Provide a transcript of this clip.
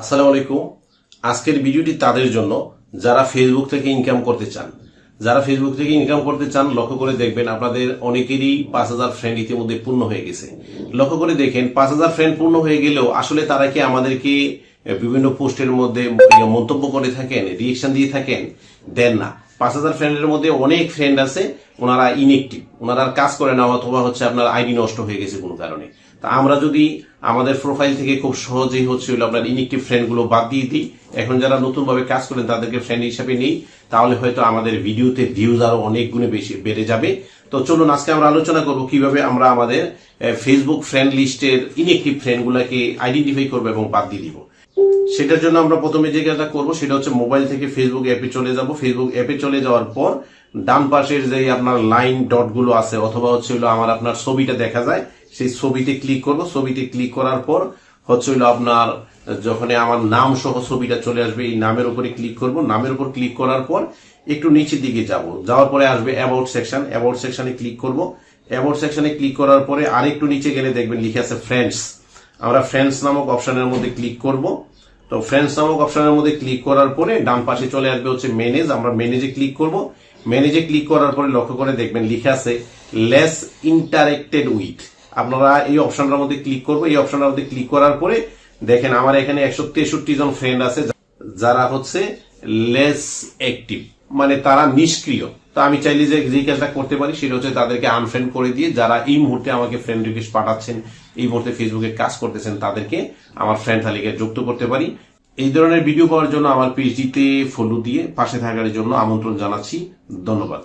আসসালামু আলাইকুম। আজকের ভিডিওটি তাদের জন্য, যারা ফেসবুক থেকে ইনকাম করতে চান। যারা ফেসবুক থেকে ইনকাম করতে চান, লক্ষ্য করে দেখবেন আপনাদের অনেকেরই পাঁচ হাজার ফ্রেন্ড ইতিমধ্যে পূর্ণ হয়ে গেছে। লক্ষ্য করে দেখেন, পাঁচ হাজার ফ্রেন্ড পূর্ণ হয়ে গেলেও আসলে তারা কি আমাদেরকে বিভিন্ন পোস্টের মধ্যে মন্তব্য করে থাকেন রিয়েকশন দিয়ে থাকেন? দেন না। পাঁচ হাজার ফ্রেন্ডের মধ্যে অনেক ফ্রেন্ড আছে, ওনারা ইনএক্টিভ ওনারা কাজ করে না, অথবা হচ্ছে আপনার আইডি নষ্ট হয়ে গেছে কোনো কারণে। তা আমরা যদি আমাদের প্রোফাইল থেকে খুব সহজেই হচ্ছে হলো আপনার ইনএক্টিভ ফ্রেন্ডগুলো বাদ দিয়ে দিই, এখন যারা নতুনভাবে কাজ করেন তাদেরকে ফ্রেন্ড হিসাবে নেই, তাহলে হয়তো আমাদের ভিডিওতে ভিউজ আরও অনেক গুণে বেশি বেড়ে যাবে। তো চলুন, আজকে আমরা আলোচনা করব কীভাবে আমরা আমাদের ফেসবুক ফ্রেন্ড লিস্টের ইনএক্টিভ ফ্রেন্ডগুলোকে আইডেন্টিফাই করব এবং বাদ দিয়ে দিব। সেটার জন্য আমরা প্রথমে যে কাজটা করব সেটা হচ্ছে মোবাইল থেকে ফেসবুক অ্যাপে চলে যাব। ফেসবুক অ্যাপে চলে যাওয়ার পর ডান পাশের যে আপনার লাইন ডটগুলো আছে অথবা হচ্ছে আমার আপনার ছবিটা দেখা যায়, সেই ছবিতে ক্লিক করব। ছবিতে ক্লিক করার পর হচ্ছে আপনার যখন আমার নাম সহ ছবিটা চলে আসবে, এই নামের উপরে ক্লিক করব। নামের উপর ক্লিক করার পর একটু নিচের দিকে যাব। যাওয়ার পরে আসবে অ্যাবাউট সেকশন অ্যাবাউট সেকশনে ক্লিক করব। অ্যাবাউট সেকশনে ক্লিক করার পরে আরেকটু নিচে গেলে দেখবেন লিখে আছে ফ্রেন্ডস আমরা ফ্রেন্ডস নামক অপশনের মধ্যে ক্লিক করব। তো ফ্রেন্ডস নামক অপশনের মধ্যে ক্লিক করার পরে ডান পাশে চলে আসবে হচ্ছে ম্যানেজ আমরা ম্যানেজে ক্লিক করব। ম্যানেজে ক্লিক করার পরে লক্ষ্য করে দেখবেন লিখে আছে লেস ইন্টারেক্টেড উইথ আপনারা এই অপশনটার মধ্যে ক্লিক করব। এই অপশনটার মধ্যে ক্লিক করার পরে দেখেন আমার এখানে একশো তেষট্টি জন ফ্রেন্ড আছে, যারা হচ্ছে লেস অ্যাক্টিভ মানে তারা নিষ্ক্রিয়। আমি চাইলে যে কাজটা করতে পারি সেটা হচ্ছে তাদেরকে আনফ্রেন্ড করে দিয়ে যারা এই মুহূর্তে আমাকে ফ্রেন্ড রিকোয়েস্ট পাঠাচ্ছেন, এই মুহূর্তে ফেসবুকে কাজ করতেছেন, তাদেরকে আমার ফ্রেন্ড তালিকায় যুক্ত করতে পারি। এই ধরনের ভিডিও পাওয়ার জন্য আমার পেজটিতে ফলো দিয়ে পাশে থাকার জন্য আমন্ত্রণ জানাচ্ছি। ধন্যবাদ।